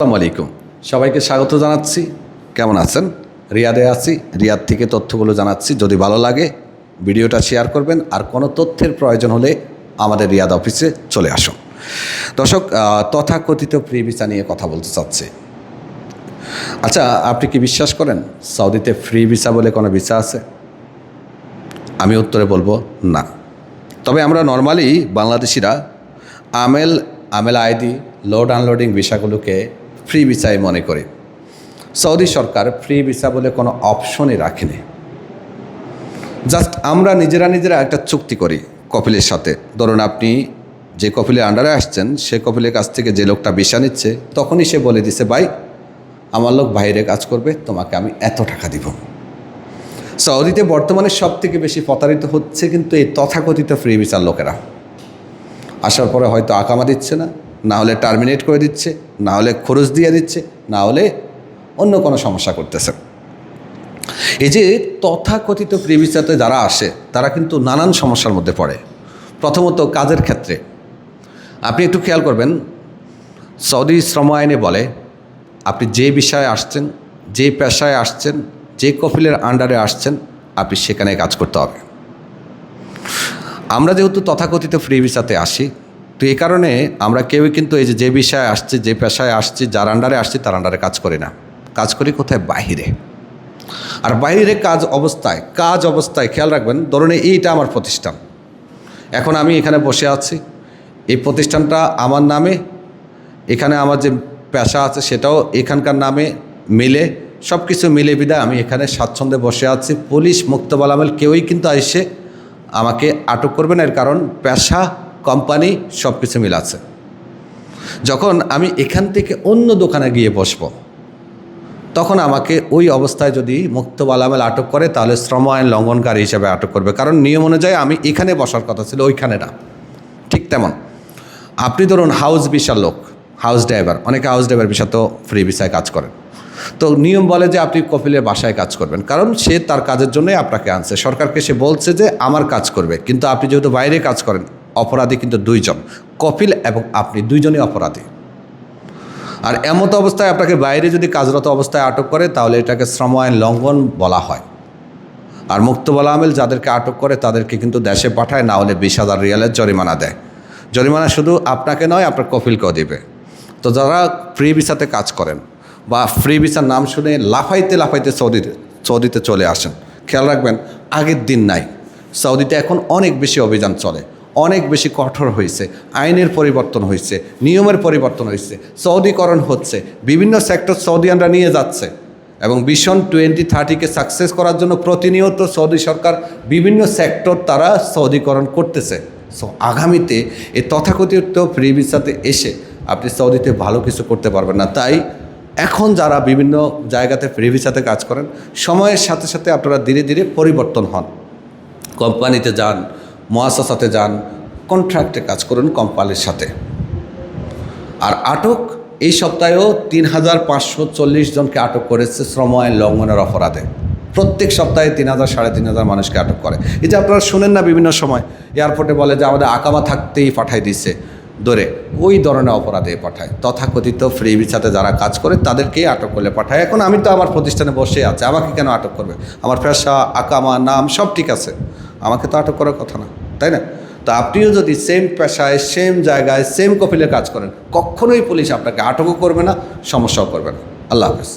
আসসালামু আলাইকুম। সবাইকে স্বাগত জানাচ্ছি। কেমন আছেন? রিয়াদে আছি। রিয়াদ থেকে তথ্যগুলো জানাচ্ছি। যদি ভালো লাগে, ভিডিওটা শেয়ার করবেন। আর কোনো তথ্যের প্রয়োজন হলে আমাদের রিয়াদ অফিসে চলে আসুন। দর্শক তথাকথিত ফ্রি ভিসা নিয়ে কথা বলতে চাচ্ছি। আচ্ছা আপনি কি বিশ্বাস করেন সৌদিতে ফ্রি ভিসা বলে কোনো ভিসা আছে? আমি উত্তরে বলব না। তবে আমরা নর্মালি বাংলাদেশিরা আমেল আমেল আইডি, লোড আনলোডিং ভিসাগুলোকে ফ্রি ভিসাই মনে করে। সৌদি সরকার ফ্রি ভিসা বলে কোনো অপশনই রাখেনি। জাস্ট আমরা নিজেরা নিজেরা একটা চুক্তি করি কপিলের সাথে। ধরুন আপনি যে কপিলের আন্ডারে আসছেন, সে কপিলের কাছ থেকে যে লোকটা ভিসা নিচ্ছে, তখনই সে বলে দিছে, ভাই, আমার লোক বাইরে কাজ করবে, তোমাকে আমি এত টাকা দিব। সৌদিতে বর্তমানে সব থেকে বেশি প্রতারিত হচ্ছে কিন্তু এই তথাকথিত ফ্রি ভিসার লোকেরা। আসার পরে হয়তো আকামা দিচ্ছে না। না হলে টার্মিনেট করে দিচ্ছে, না হলে খরচ দিয়ে দিচ্ছে, না হলে অন্য কোনো সমস্যা করতেছে। এই যে তথাকথিত ফ্রি যারা আসে, তারা কিন্তু নানান সমস্যার মধ্যে পড়ে। প্রথমত কাজের ক্ষেত্রে। আপনি একটু খেয়াল করবেন, সৌদি শ্রম আইনে বলে, আপনি যে বিষয়ে আসছেন, যে পেশায় আসছেন, যে কফিলের আন্ডারে আসছেন, আপনি সেখানে কাজ করতে হবে। আমরা যেহেতু তথাকথিত ফ্রি ভিসাতে আসি তো এই কারণে আমরা কেউই কিন্তু এই যে যে বিষয়ে আসছি, যে পেশায় আসছি, যার আন্ডারে আসছি, তার আন্ডারে কাজ করি না। কাজ করি কোথায়? বাহিরে। আর বাইরে কাজ অবস্থায় কাজ অবস্থায় খেয়াল রাখবেন, ধরুন এইটা আমার প্রতিষ্ঠান। এখন আমি এখানে বসে আছি। এই প্রতিষ্ঠানটা আমার নামে, এখানে আমার যে পেশা আছে সেটাও এখানকার নামে মিলে সব কিছু মিলে বিদায় আমি এখানে স্বাচ্ছন্দ্যে বসে আছি। পুলিশ, মুক্তবাল আমেল কেউই কিন্তু এসে আমাকে আটক করবে না। এর কারণ পেশা কোম্পানি সব কিছু মিলে আছে যখন আমি এখান থেকে অন্য দোকানে গিয়ে বসবো, তখন আমাকে ওই অবস্থায় যদি মুক্তবাল আমেল আটক করে, তাহলে শ্রম আইন লঙ্ঘনকারী হিসেবে আটক করবে। কারণ নিয়ম অনুযায়ী আমি এখানে বসার কথা ছিল, ওইখানে না। ঠিক তেমন। আপনি ধরুন হাউস বিশাল লোক হাউস ড্রাইভার অনেকে হাউস ড্রাইভার তো ফ্রি ভিসায় কাজ করেন তো নিয়ম বলে যে আপনি কপিলের বাসায় কাজ করবেন, কারণ সে তার কাজের জন্যই আপনাকে আনছে। সরকারকে সে বলছে যে আমার কাজ করবে, কিন্তু আপনি যেহেতু বাইরে কাজ করেন অপরাধী কিন্তু দুইজন, কপিল এবং আপনি দুইজনই অপরাধী। আর এমতো অবস্থায় আপনাকে বাইরে যদি কাজরত অবস্থায় আটক করে, তাহলে এটাকে শ্রম আইন লঙ্ঘন বলা হয়। আর মুক্তবলা আমেল যাদেরকে আটক করে, তাদেরকে কিন্তু দেশে পাঠায়, না হলে বিশ হাজার রিয়ালের জরিমানা দেয়। জরিমানা শুধু আপনাকে নয়, আপনার কপিলকেও দিবে। তো যারা ফ্রি ভিসাতে কাজ করেন বা ফ্রি ভিসার নাম শুনে লাফাইতে লাফাইতে সৌদিতে সৌদিতে চলে আসেন, খেয়াল রাখবেন, আগের দিন নাই। সৌদিতে এখন অনেক বেশি অভিযান চলে। অনেক বেশি কঠোর হয়েছে, আইনের পরিবর্তন হয়েছে, নিয়মের পরিবর্তন হয়েছে, সৌদিকরণ হচ্ছে, বিভিন্ন সেক্টর সৌদিয়ানরা নিয়ে যাচ্ছে এবং ভিশন টোয়েন্টি থার্টিকে সাকসেস করার জন্য প্রতিনিয়ত সৌদি সরকার বিভিন্ন সেক্টর তারা সৌদিকরণ করতেছে। সো আগামীতে এই তথাকথিত ফ্রি ভিসাতে এসে আপনি সৌদিতে ভালো কিছু করতে পারবেন না। তাই এখন যারা বিভিন্ন জায়গাতে ফ্রি ভিসাতে কাজ করেন, সময়ের সাথে সাথে আপনারা ধীরে ধীরে পরিবর্তন হন। কোম্পানিতে যান মহাসাসাতে যান কন্ট্রাক্টে কাজ করুন কোম্পানির সাথে। আর আটক, এই সপ্তাহেও তিন হাজার পাঁচশো চল্লিশ জনকে আটক করেছে শ্রম আইন লঙ্ঘনের অপরাধে। প্রত্যেক সপ্তাহে তিন হাজার সাড়ে তিন হাজার মানুষকে আটক করে। এই যে আপনারা শুনেন না বিভিন্ন সময়, এয়ারপোর্টে বলে যে আমাদের আকামা থাকতেই পাঠাই দিছে, ধরে ওই ধরনের অপরাধে পাঠায়। তথাকথিত ফ্রি ভিসাতে যারা কাজ করে, তাদেরকেই আটক করলে পাঠায়। এখন আমি তো আমার প্রতিষ্ঠানে বসে আছে, আমাকে কেন আটক করবে? আমার পেশা, আকামা, নাম সব ঠিক আছে। আমাকে তো আটক করার কথা না। তাই না? তো আপনিও যদি সেম পেশায় সেম জায়গায় সেম কফিলে কাজ করেন, কখনোই পুলিশ আপনাকে আটকও করবে না, সমস্যাও করবে না। আল্লাহ হাফেজ।